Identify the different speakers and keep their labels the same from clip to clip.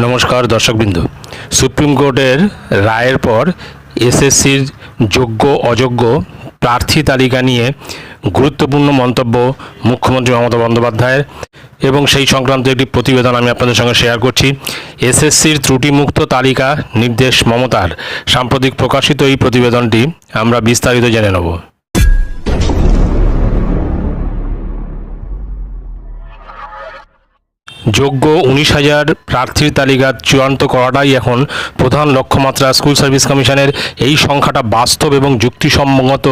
Speaker 1: নমস্কার, দর্শকবৃন্দ। সুপ্রিম কোর্টের রায়ের পর এসএসসির যোগ্য, অযোগ্য প্রার্থী তালিকা নিয়ে গুরুত্বপূর্ণ মন্তব্য মুখ্যমন্ত্রী মমতা বন্দ্যোপাধ্যায়ের এবং সেই সংক্রান্ত একটি প্রতিবেদন আমি আপনাদের সঙ্গে শেয়ার করছি। এসএসসির ত্রুটিমুক্ত তালিকা নির্দেশ মমতার। সাম্প্রতিক প্রকাশিত এই প্রতিবেদনটি আমরা বিস্তারিত জেনে নেব। যোগ্য উনিশ হাজার প্রার্থীর তালিকা চূড়ান্ত করাটাই এখন প্রধান লক্ষ্যমাত্রা স্কুল সার্ভিস কমিশনের এই সংখ্যাটা বাস্তব এবং যুক্তিসম্মত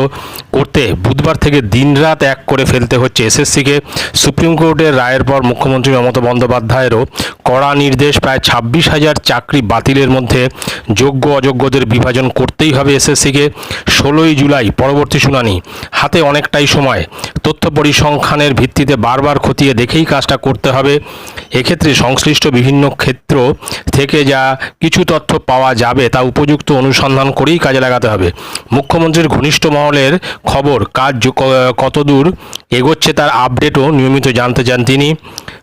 Speaker 1: করতে বুধবার থেকে দিনরাত এক করে ফেলতে হচ্ছে। এসএসসিকে সুপ্রিম কোর্টের রায়ের পর মুখ্যমন্ত্রী মমতা বন্দ্যোপাধ্যায়েরও কড়া নির্দেশ, প্রায় ছাব্বিশ হাজার চাকরি বাতিলের মধ্যে যোগ্য অযোগ্যদের বিভাজন করতেই হবে এসএসসিকে। ষোলোই জুলাই পরবর্তী শুনানি। হাতে অনেকটাই সময়। তথ্য পরিসংখ্যানের ভিত্তিতে বারবার খতিয়ে দেখেই কাজটা করতে হবে। এক্ষেত্রে সংশ্লিষ্ট বিভিন্ন ক্ষেত্র থেকে যা কিছু তথ্য পাওয়া যাবে তা উপযুক্ত অনুসন্ধান করেই কাজে লাগাতে হবে। মুখ্যমন্ত্রীর ঘনিষ্ঠ মহলের খবর, কাজ কতদূর এগোচ্ছে তার আপডেটও নিয়মিত জানতে চান তিনি।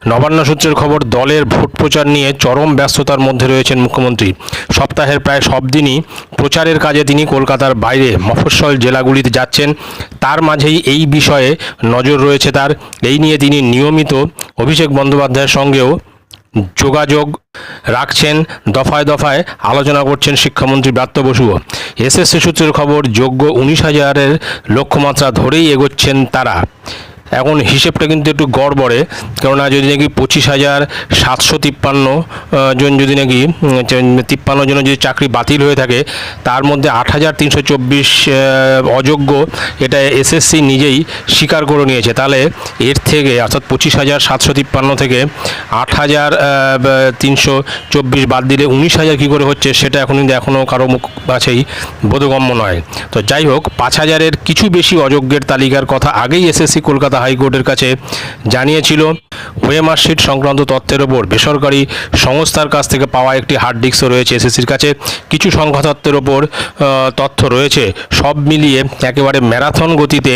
Speaker 1: নবান্ন সূত্রের খবর, দলের ভোট প্রচার নিয়ে চরম ব্যস্ততার মধ্যে রয়েছেন মুখ্যমন্ত্রী। সপ্তাহের প্রায় সব দিনই প্রচারের কাজে তিনি কলকাতার বাইরে মফস্বল জেলাগুলিতে যাচ্ছেন। তার মাঝেই এই বিষয়ে নজর রয়েছে তার। এই নিয়ে তিনি নিয়মিত অভিষেক বন্দ্যোপাধ্যায়ের সঙ্গেও যোগাযোগ রাখছেন, দফায় দফায় আলোচনা করছেন শিক্ষামন্ত্রী ব্রাত্য বসুও। এসএসসি সূত্রের খবর, যোগ্য উনিশ হাজারের লক্ষ্যমাত্রা ধরেই এগোচ্ছেন তারা। এখন হিসেবটা কিন্তু একটু গড়বড়ে কেননা যদি নাকি পঁচিশ হাজার সাতশো তিপ্পান্ন জন যদি নাকি তিপ্পান্ন জনের যদি চাকরি বাতিল হয়ে থাকে, তার মধ্যে আট হাজার তিনশো চব্বিশ অযোগ্য এটা এসএসসি নিজেই স্বীকার করে নিয়েছে। তাহলে এর থেকে, অর্থাৎ পঁচিশ হাজার সাতশো তিপ্পান্ন থেকে আট হাজার তিনশো চব্বিশ বাদ দিলে উনিশ হাজার কী করে হচ্ছে, সেটা এখন কিন্তু এখনও কারও মুখ কাছেই বোধগম্য নয়। তো যাই হোক, পাঁচ হাজারের কিছু বেশি অযোগ্যের তালিকার কথা আগেই এসএসসি কলকাতা হাইকোর্টের কাছে জানিয়েছিল ওয়ে মার্কশিট সংক্রান্ত তথ্যের ওপর বেসরকারি সংস্থার কাছ থেকে পাওয়া একটি হার্ড ডিস্কও রয়েছে এসএসসির কাছে। কিছু সংখ্যা তত্ত্বের ওপর তথ্য রয়েছে। সব মিলিয়ে একেবারে ম্যারাথন গতিতে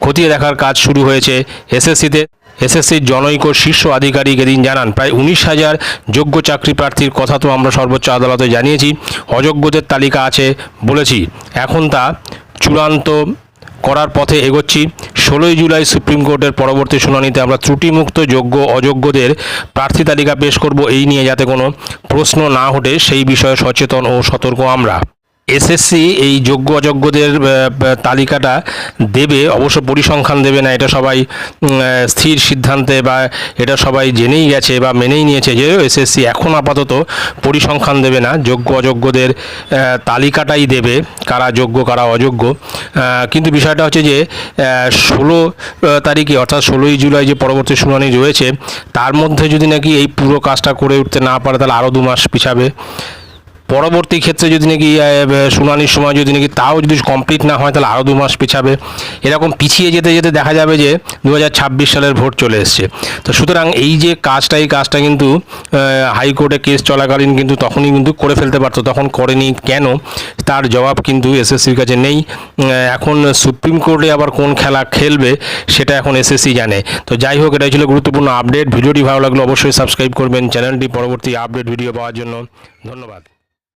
Speaker 1: খতিয়ে দেখার কাজ শুরু হয়েছে এসএসসিতে। এসএসসির জনৈক শীর্ষ আধিকারিক এদিন জানান, প্রায় উনিশ হাজার যোগ্য চাকরি প্রার্থীর কথা তো আমরা সর্বোচ্চ আদালতে জানিয়েছি, অযোগ্যদের তালিকা আছে বলেছি। এখন তা চূড়ান্ত করার পথে এগোচ্ছি। ষোলোই জুলাই সুপ্রিম কোর্টের পরবর্তী শুনানিতে আমরা ত্রুটিমুক্ত, যোগ্য, অযোগ্যদের প্রার্থী তালিকা পেশ করব। এই নিয়ে যাতে কোনো প্রশ্ন না ওঠে, সেই বিষয়ে সচেতন ও সতর্ক আমরা। এসএসসি এই যোগ্য অযোগ্যদের তালিকাটা দেবে, অবশ্য পরিসংখ্যান দেবে না, এটা সবাই স্থির সিদ্ধান্তে বা এটা সবাই জেনেই গেছে বা মেনেই নিয়েছে, যে এসএসসি এখন আপাতত পরিসংখ্যান দেবে না, যোগ্য অযোগ্যদের তালিকাটাই দেবে, কারা যোগ্য, কারা অযোগ্য। কিন্তু বিষয়টা হচ্ছে যে ষোলো তারিখে, অর্থাৎ ষোলোই জুলাই যে পরবর্তী শুনানি রয়েছে, তার মধ্যে যদি নাকি এই পুরো কাজটা করে উঠতে না পারে, তাহলে আরও দু মাস পিছাবে। পরবর্তী ক্ষেত্রে যদি নাকি শুনানির সময় যদি নাকি তাও যদি কমপ্লিট না হয়, তাহলে আরও দু মাস পিছাবে। এরকম পিছিয়ে যেতে যেতে দেখা যাবে যে দু হাজার ছাব্বিশ সালের ভোট চলে এসছে। তো সুতরাং এই যে কাজটা, এই কাজটা কিন্তু হাইকোর্টে কেস চলাকালীন কিন্তু তখনই কিন্তু করে ফেলতে পারতো, তখন করেনি কেন? তার জবাব কিন্তু এসএসসির কাছে নেই। এখন সুপ্রিম কোর্টে আবার কোন খেলা খেলবে, সেটা এখন এসএসসি জানে। তো যাই হোক, এটাই ছিল গুরুত্বপূর্ণ আপডেট। ভিডিওটি ভালো লাগলে অবশ্যই সাবস্ক্রাইব করবেন। চ্যানেলটি পরবর্তী আপডেট ভিডিও পাওয়ার জন্য ধন্যবাদ।